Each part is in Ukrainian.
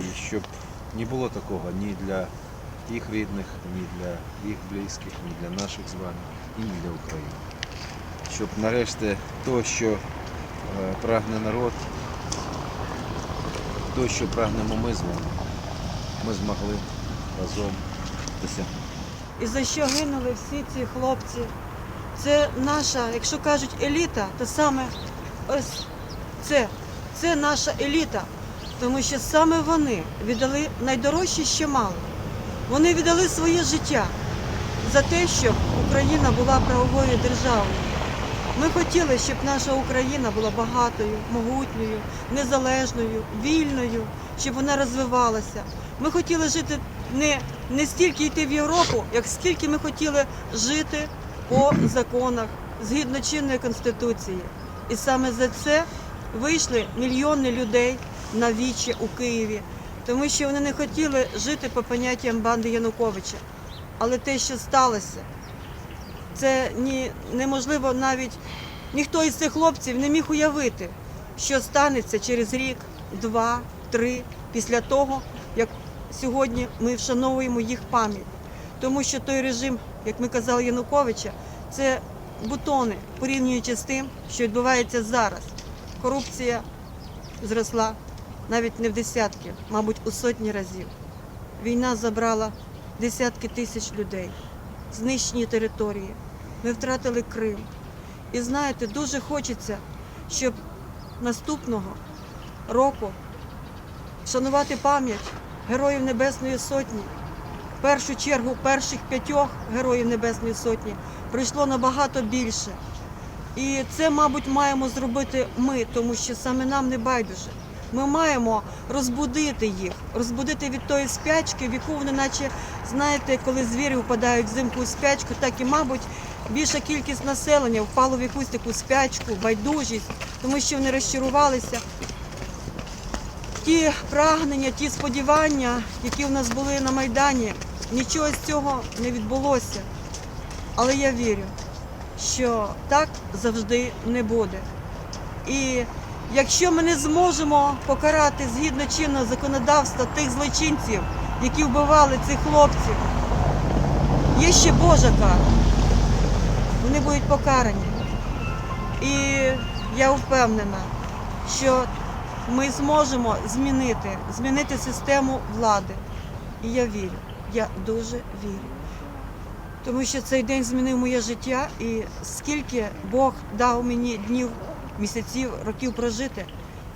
І щоб не було такого ні для їх рідних, ні для їх близьких, ні для наших з вами, і ні для України. Щоб нарешті то, що е, прагне народ, то, що прагнемо ми з вами, ми змогли разом досягнути. І за що гинули всі ці хлопці? Це наша, якщо кажуть еліта, то саме ось це, це наша еліта. Тому що саме вони віддали найдорожче, що мали. Вони віддали своє життя за те, щоб Україна була правовою державою. Ми хотіли, щоб наша Україна була багатою, могутньою, незалежною, вільною, щоб вона розвивалася. Ми хотіли жити не, не стільки йти в Європу, як скільки ми хотіли жити по законах згідно чинної конституції. І саме за це вийшли мільйони людей на вічі у Києві, тому що вони не хотіли жити по поняттям банди Януковича. Але те, що сталося, це ні, неможливо навіть ніхто із цих хлопців не міг уявити, що станеться через рік, два, три після того, як сьогодні ми вшановуємо їх пам'ять. Тому що той режим, як ми казали Януковича, це бутони, порівнюючи з тим, що відбувається зараз. Корупція зросла навіть не в десятки, мабуть, у сотні разів. Війна забрала десятки тисяч людей, знищені території. Ми втратили Крим. І знаєте, дуже хочеться, щоб наступного року вшанувати пам'ять Героїв Небесної Сотні. В першу чергу перших п'ятьох Героїв Небесної Сотні прийшло набагато більше. І це, мабуть, маємо зробити ми, тому що саме нам не байдуже. Ми маємо розбудити їх, розбудити від тої спячки, в яку вони, наче, знаєте, коли звірі впадають взимку у спячку, так і, мабуть, більша кількість населення впало в якусь таку спячку, байдужість, тому що вони розчарувалися. Ті прагнення, ті сподівання, які в нас були на Майдані, нічого з цього не відбулося. Але я вірю, що так завжди не буде. І якщо ми не зможемо покарати згідно чинного законодавства тих злочинців, які вбивали цих хлопців, є ще Божа кара. Вони будуть покарані. І я впевнена, що ми зможемо змінити, змінити систему влади. І я вірю, я дуже вірю. Тому що цей день змінив моє життя, і скільки Бог дав мені днів, місяців, років прожити,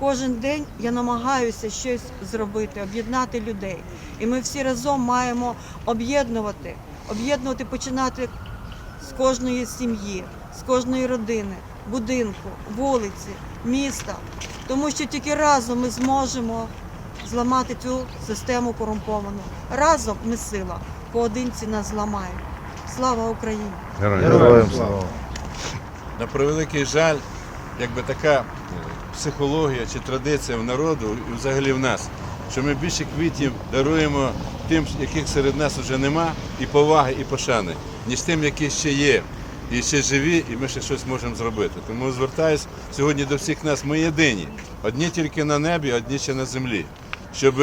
кожен день я намагаюся щось зробити, об'єднати людей. І ми всі разом маємо об'єднувати, об'єднувати, починати з кожної сім'ї, з кожної родини, будинку, вулиці, міста. Тому що тільки разом ми зможемо зламати цю систему корумповану. Разом ми сила, поодинці нас зламають. Слава Україні! Героям слава. На превеликий жаль, якби така психологія чи традиція в народу і взагалі в нас, що ми більше квітів даруємо тим, яких серед нас вже нема, і поваги, і пошани, ніж тим, які ще є, і ще живі, і ми ще щось можемо зробити. Тому звертаюсь сьогодні до всіх нас, ми єдині. Одні тільки на небі, одні ще на землі. Щоб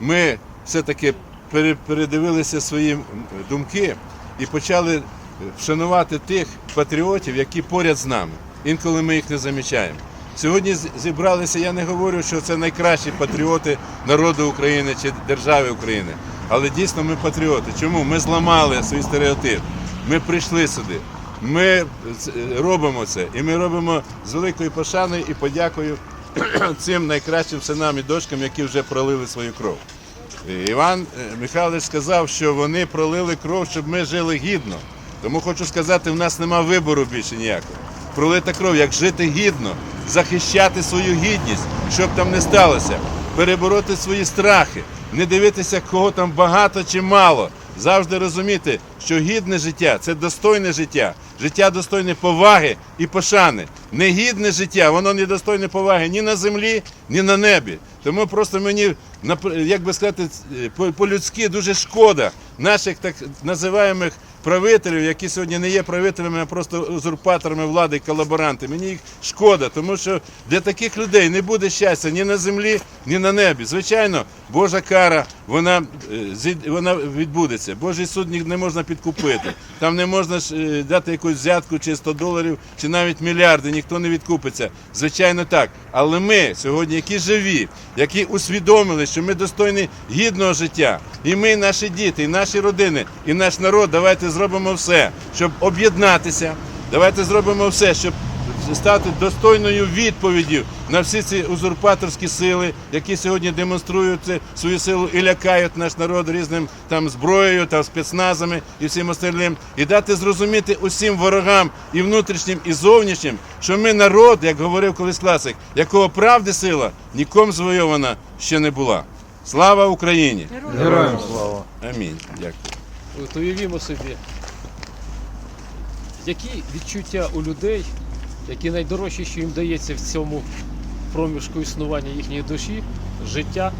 ми все-таки передивилися свої думки і почали вшанувати тих патріотів, які поряд з нами. Інколи ми їх не замічаємо. Сьогодні зібралися, я не говорю, що це найкращі патріоти народу України чи держави України. Але дійсно ми патріоти. Чому? Ми зламали свій стереотип. Ми прийшли сюди. Ми робимо це. І ми робимо з великою пошаною і подякою цим найкращим синам і дочкам, які вже пролили свою кров. Іван е, Михайлович сказав, що вони пролили кров, щоб ми жили гідно. Тому хочу сказати, в нас нема вибору більше ніякого. Пролита кров, як жити гідно, захищати свою гідність, щоб там не сталося, перебороти свої страхи, не дивитися, кого там багато чи мало. Завжди розуміти, що гідне життя це достойне життя, життя достойне поваги і пошани. Негідне життя, воно не достойне поваги ні на землі, ні на небі. Тому просто мені, як би сказати, е, по- по-людськи дуже шкода наших так називаємих правителів, які сьогодні не є правителями, а просто узурпаторами влади колаборанти. Мені їх шкода, тому що для таких людей не буде щастя ні на землі, ні на небі. Звичайно, Божа кара, вона, е, вона відбудеться. Божий суд не можна підкупити. Там не можна е, дати якусь взятку чи 100 доларів, чи навіть мільярди, ніхто не відкупиться. Звичайно, так. Але ми сьогодні, які живі, які усвідомили, що ми достойні гідного життя, і ми, наші діти, і наші родини, і наш народ, давайте зробимо все, щоб об'єднатися. Давайте зробимо все, щоб стати достойною відповіддю на всі ці узурпаторські сили, які сьогодні демонструють свою силу і лякають наш народ різним там зброєю, там спецназами і всім остальним, і дати зрозуміти усім ворогам і внутрішнім, і зовнішнім, що ми народ, як говорив колись класик, якого правди сила нікому звойована ще не була. Слава Україні! Героям слава! Амінь. Дякую. От уявімо собі, які відчуття у людей, які найдорожчі, що їм дається в цьому проміжку існування їхньої душі, життя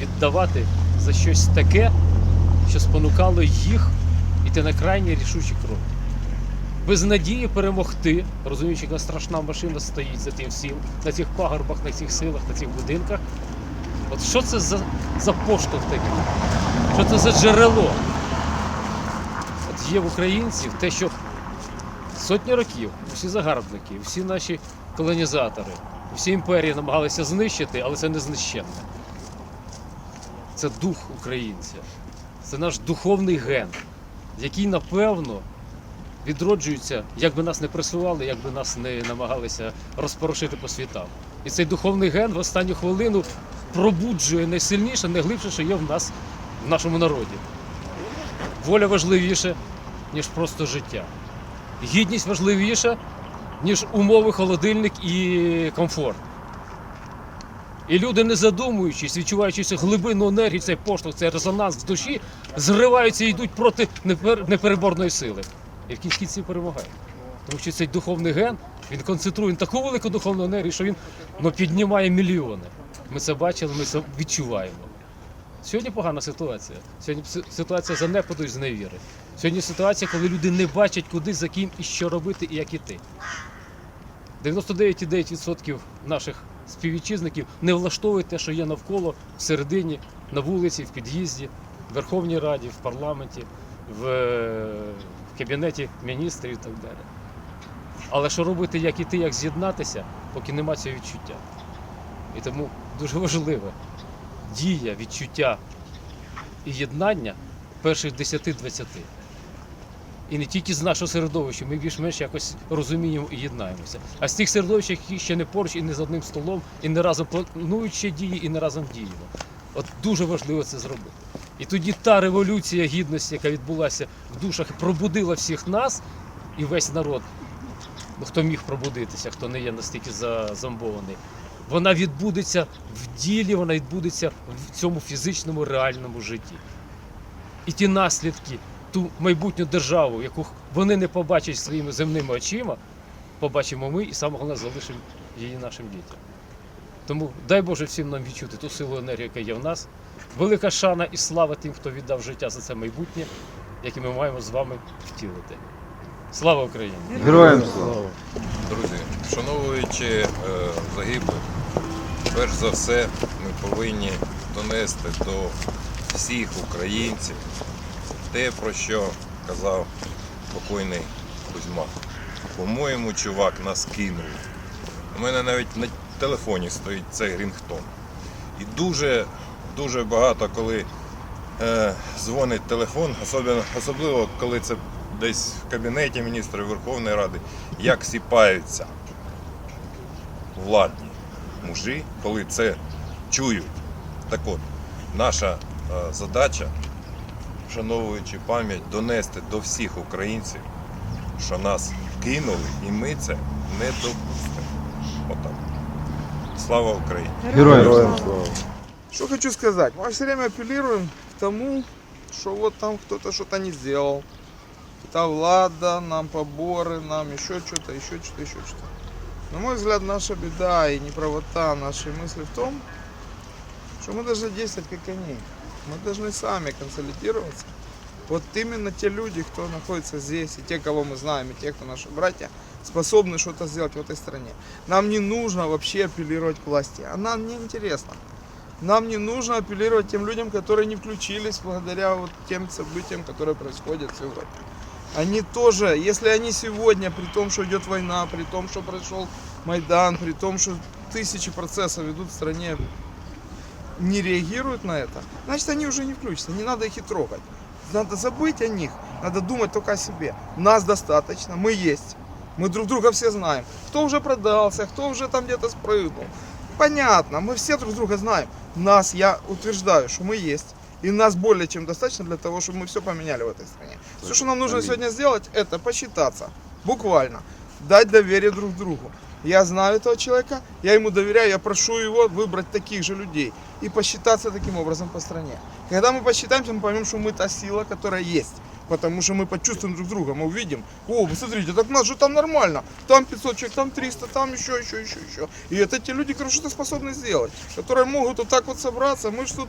віддавати за щось таке, що спонукало їх іти на крайні рішучі кроки. Без надії перемогти, розуміючи, яка страшна машина стоїть за тим всім, на цих пагорбах, на цих силах, на цих будинках. От що це за, за поштовх такий? Що це за джерело? От є в українців те, що сотні років всі загарбники, всі наші колонізатори, всі імперії намагалися знищити, але це не знищенне. Це дух українця, це наш духовний ген, який, напевно, відроджується, як би нас не пресували, як би нас не намагалися розпорошити по світам. І цей духовний ген в останню хвилину пробуджує найсильніше, найглибше, що є в нас в нашому народі. Воля важливіше, ніж просто життя. Гідність важливіша, ніж умови, холодильник і комфорт. І люди, не задумуючись, відчуваючи глибину енергії, цей поштовх, цей резонанс в душі, зриваються і йдуть проти непереборної сили. І в кінці кінці перемагають. Тому що цей духовний ген він концентрує таку велику духовну енергію, що він ну, піднімає мільйони. Ми це бачили, ми це відчуваємо. Сьогодні погана ситуація. Сьогодні ситуація занепаду і зневіри. Сьогодні ситуація, коли люди не бачать, куди, за ким і що робити і як іти. 99,9% наших співвітчизників не влаштовує те, що є навколо всередині, на вулиці, в під'їзді, в Верховній Раді, в парламенті, е, в кабінеті міністрів і так далі. Але що робити, як іти, як з'єднатися, поки нема цього відчуття. І тому дуже важливо дія, відчуття і єднання перших 10-20. І не тільки з нашого середовища, ми більш-менш якось розуміємо і єднаємося. А з тих середовищ, які ще не поруч і не за одним столом, і не разом планують ще дії, і не разом діємо. От дуже важливо це зробити. І тоді та революція гідності, яка відбулася в душах, пробудила всіх нас і весь народ, ну, хто міг пробудитися, хто не є настільки зазомбований. Вона відбудеться в ділі, вона відбудеться в цьому фізичному реальному житті. І ті наслідки, ту майбутню державу, яку вони не побачать своїми земними очима, побачимо ми і саме головне залишимо її нашим дітям. Тому дай Боже всім нам відчути ту силу енергії, яка є в нас. Велика шана і слава тим, хто віддав життя за це майбутнє, яке ми маємо з вами втілити. Слава Україні! Героям слава! Друзі, вшановуючи е, загиблих, перш за все ми повинні донести до всіх українців те, про що казав покойний Кузьма. По-моєму, чувак нас кинув. У мене навіть на телефоні стоїть цей рінгтон. І дуже, дуже багато, коли е, дзвонить телефон, особливо, особливо коли це десь в кабінеті міністра Верховної Ради, як сіпаються владні мужі, коли це чують. Так от, наша е, задача, вшановуючи пам'ять, донести до всіх українців, що нас кинули, і ми це не допустимо. Отак. Слава Україні! Героям слава! Что хочу сказать? Мы все время апеллируем к тому, что вот там кто-то что-то не сделал. Та влада, нам поборы, нам еще что-то, еще что-то, еще что-то. На мой взгляд, наша беда и неправота нашей мысли в том, что мы должны действовать как они. Мы должны сами консолидироваться Вот именно те люди, кто находится здесь, и те, кого мы знаем, и те, кто наши братья, способны что-то сделать в этой стране. Нам не нужно вообще апеллировать к власти, а нам не интересно. Нам не нужно апеллировать тем людям, которые не включились благодаря вот тем событиям, которые происходят сегодня. Они тоже, если они сегодня, при том, что идет война, при том, что прошел Майдан, при том, что тысячи процессов ведут в стране, не реагируют на это, значит они уже не включатся, не надо их и трогать. Надо забыть о них, надо думать только о себе. Нас достаточно, мы есть. Мы друг друга все знаем. Кто уже продался, кто уже там где-то спрыгнул. Понятно, мы все друг друга знаем. Нас, я утверждаю, что мы есть. И нас более чем достаточно для того, чтобы мы все поменяли в этой стране. Все, что нам нужно сегодня сделать, это посчитаться. Буквально. Дать доверие друг другу. Я знаю этого человека, я ему доверяю, я прошу его выбрать таких же людей и посчитаться таким образом по стране. Когда мы посчитаемся, мы поймем, что мы та сила, которая есть. Потому что мы почувствуем друг друга, мы увидим, о, вы смотрите, так у нас же там нормально, там 500 человек, там 300, там еще, еще, еще, еще. И это те люди, которые что-то способны сделать, которые могут вот так вот собраться, мы тут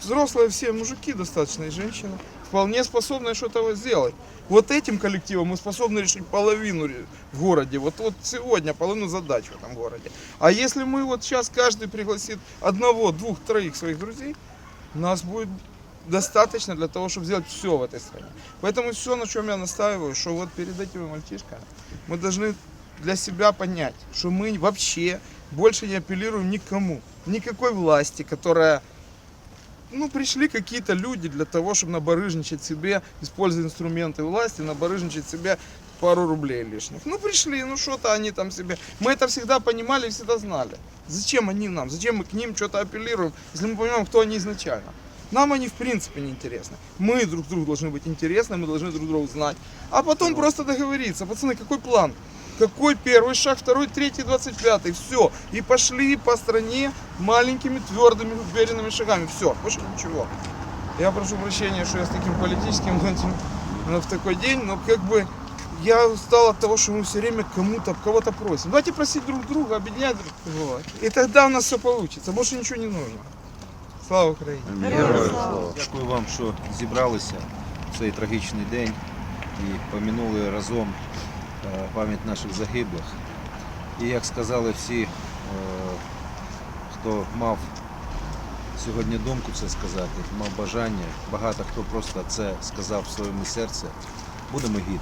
взрослые все мужики достаточно и женщины, вполне способны что-то сделать. Вот этим коллективом мы способны решить половину в городе. Вот, вот сегодня половину задач в этом городе. А если мы вот сейчас каждый пригласит одного, двух, троих своих друзей, нас будет достаточно для того, чтобы сделать все в этой стране. Поэтому все, на чем я настаиваю, что вот перед этими мальчишками мы должны для себя понять, что мы вообще больше не апеллируем никому, никакой власти, которая ну, пришли какие-то люди для того, чтобы набарыжничать себе, используя инструменты власти, набарыжничать себе пару рублей лишних. Ну, пришли, ну, что-то они там себе... Мы это всегда понимали и всегда знали. Зачем они нам? Зачем мы к ним что-то апеллируем, если мы понимаем, кто они изначально? Нам они в принципе не интересны. Мы друг другу должны быть интересны, мы должны друг друга знать. А потом просто договориться. Пацаны, какой план? Какой первый шаг, второй, третий, двадцать пятый, все. И пошли по стране маленькими, твердыми, уверенными шагами. Все, больше ничего. Я прошу прощения, что я с таким политическим этим, но в такой день, но как бы я устал от того, что мы все время кому-то, кого-то просим. Давайте просить друг друга, объединять друг друга. И тогда у нас все получится. Больше ничего не нужно. Слава Украине! Героям слава. Дякую вам, що зібралися в цей трагічний день і помінули разом е, Пам'ять наших загиблих. І як сказали всі, е, хто мав сьогодні думку це сказати, мав бажання, багато хто просто це сказав в своєму серці, будемо гідні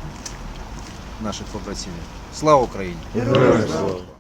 наших побратимів. Слава Україні! Героям слава.